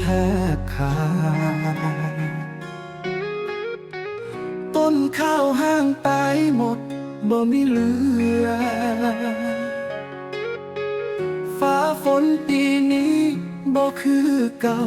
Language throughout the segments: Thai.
แทบขาดต้นข้าวห้างตายหมดบ่มีเหลือ ฟ้าฝนปีนี้บ่คือเก่า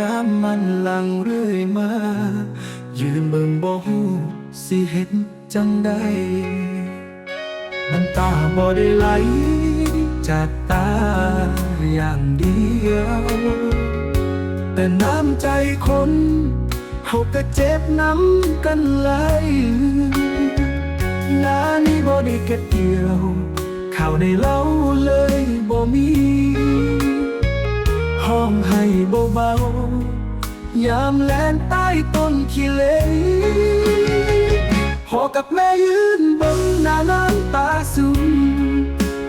น้ำมันหลังเรื่อยมา ยืนเบิ่งบ่ฮู้สิเห็นจังใดน้ำตาบ่ได้ไหลจากตาอย่างเดียว น้ำใจคนเขาก็เจ็บน้ำกันไหลนานี่บ่ได้เก็บเกี่ยวข่าวในเล่าเลยบ่มีห้องให้เบาๆยามแลนใต้ต้นขี้เลยพ่อกับแม่ยืนเบังหน้าน้ำตาซึม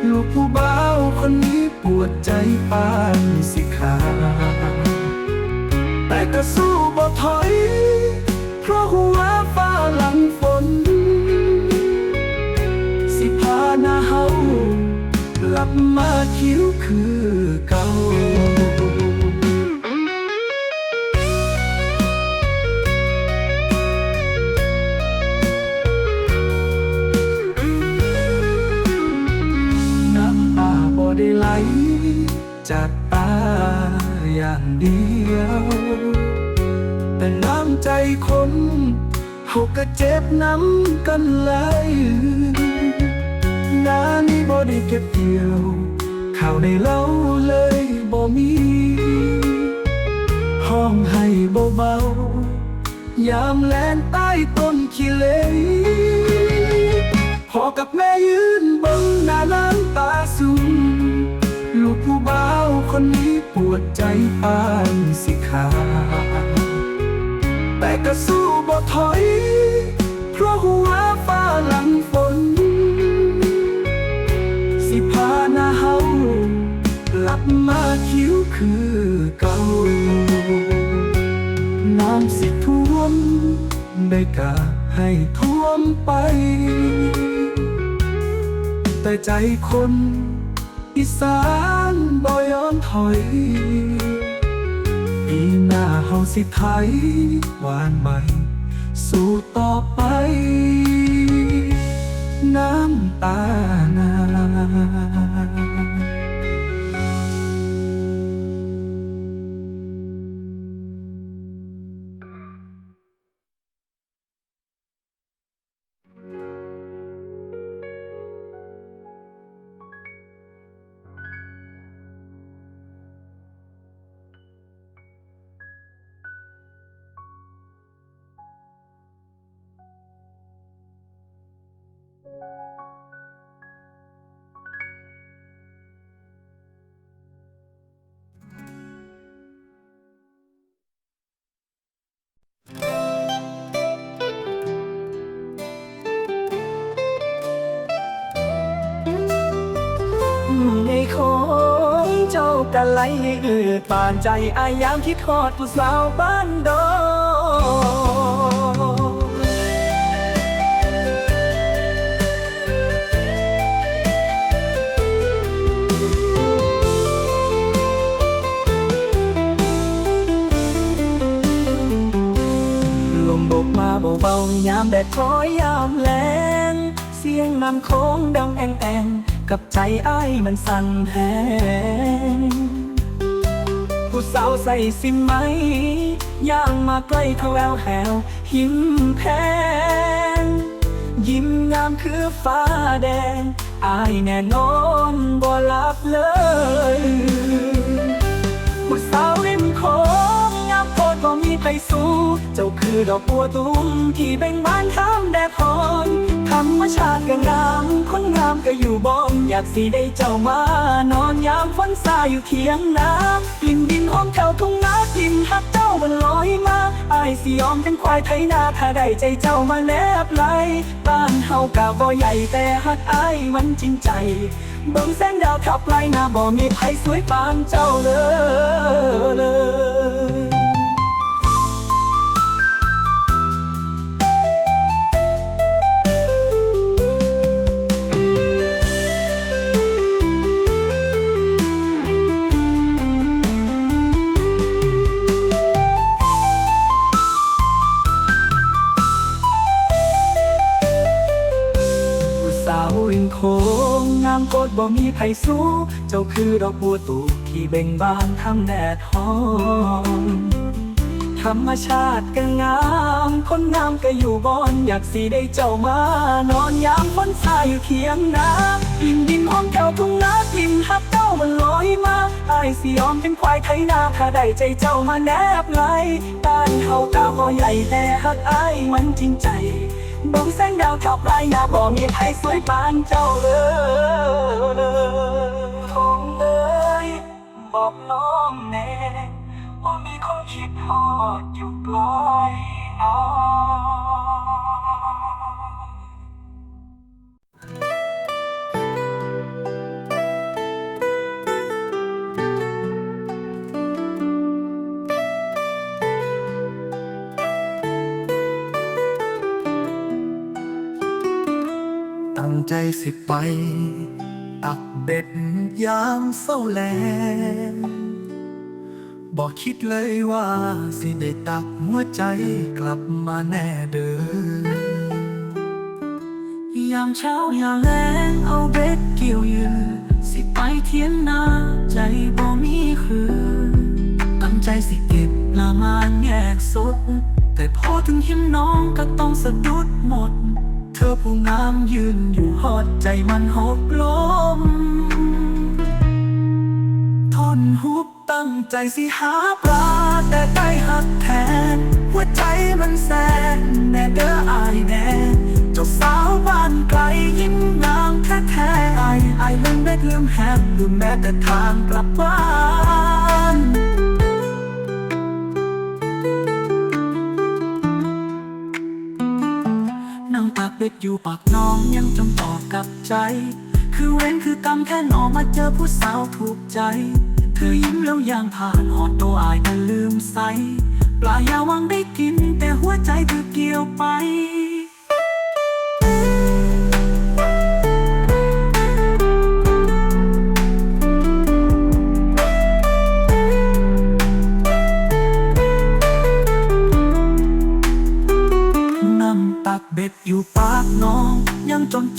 ลูกผู้เบ่าคนนี้ปวดใจปานสิขา ก็สู้บ่ถอย เพราะหัวฟ้าหลังฝน สิพาหน้าเฮากลับมาคิ้วคือเก่า แต่น้ำใจคนเขาก็เจ็บน้ำกันไหลนานี่บ่ได้เก็บเกี่ยว ข่าวในเล่าเลยบ่มีห้องให้เบาๆยามแลนใต้ต้นขี้เลยพอกับแม่ยืนเบังหน้าน้ำตาซึมลูกผู้บ่าวคนนี้ปวดใจปานสิขา สิท่วม ได้กะให้ท่วมไป แต่ใจคนอีสานบ่ยอมถอย ปีหน้าเฮาสิไทยหวานใหม่ สู้ต่อไป น้ำตา ในของเจ้ากะไหลอือปานใจอายามคิดทอดผู้สาวบ้านดงลมบกมาเบาๆยามแดดคอยยามแลงเสียงน้ำโค้งดังแองแอง กับใจอ้ายมันสั่นแหงผู้สาวใส่สิไหม ย่างมาใกล้เทาแววแหวหิมแพง ยิ้มงามคือฟ้าแดงอายแน่นอนบ่หลับเลยผู้สาวริมโค มีใครสู้ เจ้าคือดอกบัวตุ้มที่เบ่งบานข้ามแดดพรธรรมชาติก็งามคนงามก็อยู่บ่มอยากสิได้เจ้ามานอนยามฝนสาอยู่เทียงนากลิ่นดินหอมแถวทุ่งนากลิ่นฮักเจ้ามันลอยมาอายสิยอมเป็นควายไถนาถ้าได้ใจเจ้ามาแนบไหลบ้านเฮากะบ่ใหญ่แต่ฮักอายมันจริงใจเบิ่งแสงดาวทับไลนาบ่มีใครสวยปานเจ้าเลย มีไผสู้ เจ้าคือดอกบัวตูบที่เบ่งบานทำแดดหอม ธรรมชาติก็งาม คนงามก็อยู่บอนอยากสีได้เจ้ามานอนยามฝนสายอยู่เคียงนาดินดินหองแก้วทุ่งนาดินฮักเจ้ามันลอยมาไอ้ายสิยอมเป็นควายไถนาถ้าได้ใจเจ้ามาแนบไหลตานเขาตาบ่ใหญ่แต่ฮักไอ้ายมันจริงใจ มองแสงดาวทับไรหน้าบ่มีใครสวยปานเจ้าเลยคงเลย บอกน้องแน่ว่ามีคนคิดฮอดอยู่ปลอยอ้อ ใจสิไป ตักเบ็ดยามเศร้าแลบอกคิดเลยว่า สิได้ตักหัวใจกลับมาแน่เด้อยามเช้ายามแลงเอาเบ็ดเกี่ยวยืนสิไปเทียนนาใจบ่มีคืนตั้งใจสิเก็บหน้ามานแยกสุด แต่พอถึงหิมน้องก็ต้องสะดุดหมด อผู้งามยืนอยู่หอดใจมันหกล้มทนฮุบตั้งใจสิหาปลา แต่ใต้หักแทน หัวใจมันแสนแน่เด้ออายแน่เจ้าสาวบ้านไกลยิ้มงามแท้แท้ๆอายอายลืมได้ลืมแฮบลืมแม้แต่ทางกลับบ้าน ดอยู่ปากน้องยังจำต่อกับใจ คือเว้นคือกรรมแค่หนอมาเจอผู้สาวถูกใจ เธอยิ้มแล้วยางผ่านหอดตัวอายแต่ลืมใสปลายาวังได้กินแต่หัวใจเธอเกี่ยวไป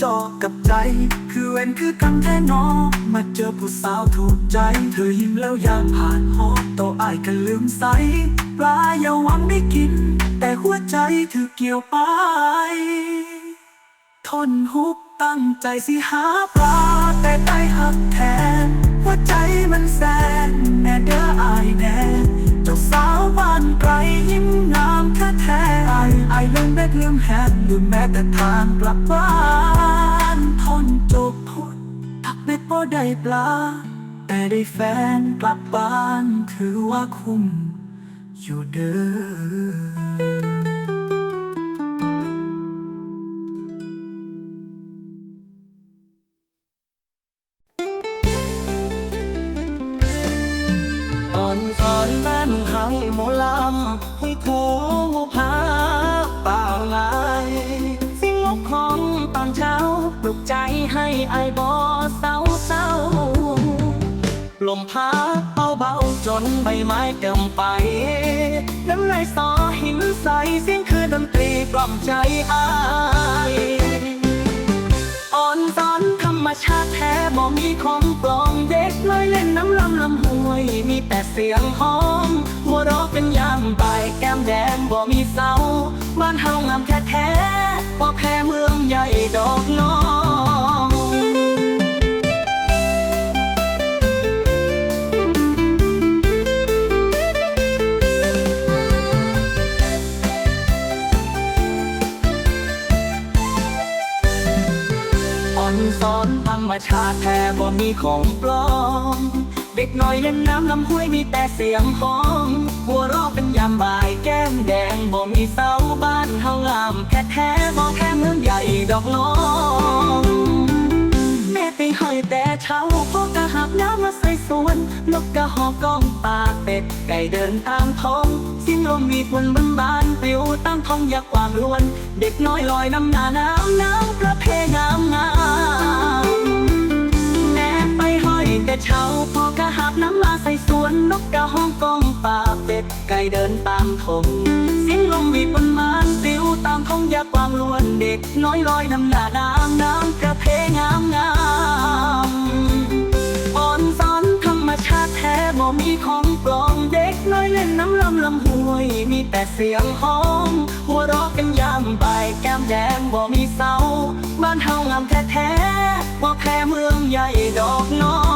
จอกับใจ คือเว้นคือกันแท้นอ มาเจอผู้สาวถูกใจ เธอยิ้มแล้วยามผ่านหอบโตวอายก็ลืมใส ปลาอย่าหวังได้กิน แต่หัวใจเธอเกี่ยวไป ทนฮุบตั้งใจสิหาปลา แต่ใต้หักแทน หัวใจมันแสนแน่เด้ออายแน่เจ้าสาวบ้านไกลยิ้มงาม แท้แท้ๆอายอายลืมได้ลืมแฮนลืมแม้แต่ทางกลับบ้านทนจบพุดทักเบ็ดบ่ได้ปลา แต่ได้แฟนกลับบ้านถือว่าคุ้มอยู่เด้ออนตอนนั้นหังหมอลำให้โถ ไอ้บอเศร้าเศร้าลมพัดเบาๆจนใบไม้เติมไป น้ำลายสอหินใสเสียงคือดนตรีกล่อมใจอายอ่อนสอนธรรมชาติแท้บ่มีของปลอมเด็กลอยเล่นน้ำลำลำห้วย มีแต่เสียงหอมหัวเราะเป็นยามบ่ายแก้มแดงบ่มีเศร้าบ้านเฮางามแท้แท้บ่แพ้เมืองใหญ่ดอกน้อง มชาติแท้บ่มีของปลอม เด็กน้อยเล่นน้ำลำห้วยมีแต่เสียงของหัวเราะเป็นยามบ่ายแก้มแดงบ่มีเสาบ้านเฮางามแท้แท้บ่แพ้เมืองใหญ่ดอกน้องแม่ไปห้อยแต่เช้าพ่อกะหับน้ำมาใส่สวนนกกะหอกก้องปากเป็ดไก่เดินตามท้องสิ้นลมมีฝนบันบานปิวตั้งท้องอยากกวางล้วน เด็กน้อยลอยน้ำหนาน้ำน้ำประเพงามงาม แต่เช้าพอกะหาบน้ำลาใส่สวนนกกะห้องกองป่าเป็ดไก่เดินตามทงเสียงลมวีบนมานติวตามท้องยากวางล้วนเด็ก น้อยลอยน้ำหน้าน้ำน้ำกระเพงามงามอ่อนซ้อนธรรมชาติแท้บ่มีของปลอมเด็กน้อยเล่นน้ำลำลำห้วย มีแต่เสียงห้อง หัวเรอะกันยามบ่ายแก้มแดงบ่มีเสาบ้านเฮางามแท้ๆบ่แพ้เมืองใหญ่ดอกน้อ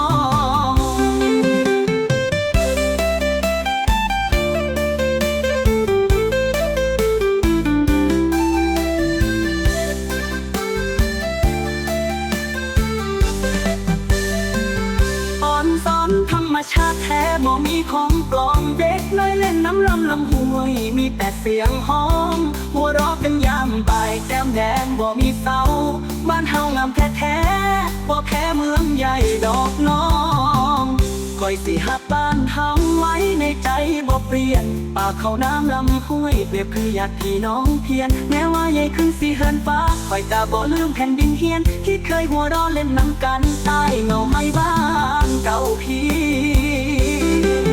บ่มีของปลอมเด็กน้อยเล่นน้ำลำลำห้วย มีแต่เสียงห้อง หัวเราะกันยามบ่ายแก้มแดงบ่มีเสาบ้านเฮางามแท้ๆบ่แพ้เมืองใหญ่ดอกน้อง คอยสิหักบ้านเฮาไว้ในใจบ่เปลี่ยน ปากเขาน้ำลำห้วยเปรียบคือญาติพี่น้องเพียน แม้ว่าใหญ่ขึ้นสิเฮินฟ้าคอยจะบ่ลืมแผ่นดินเฮียน ที่เคยหัวเราะเล่นน้ำกันใต้เงาไม้บ้านเก่าพี่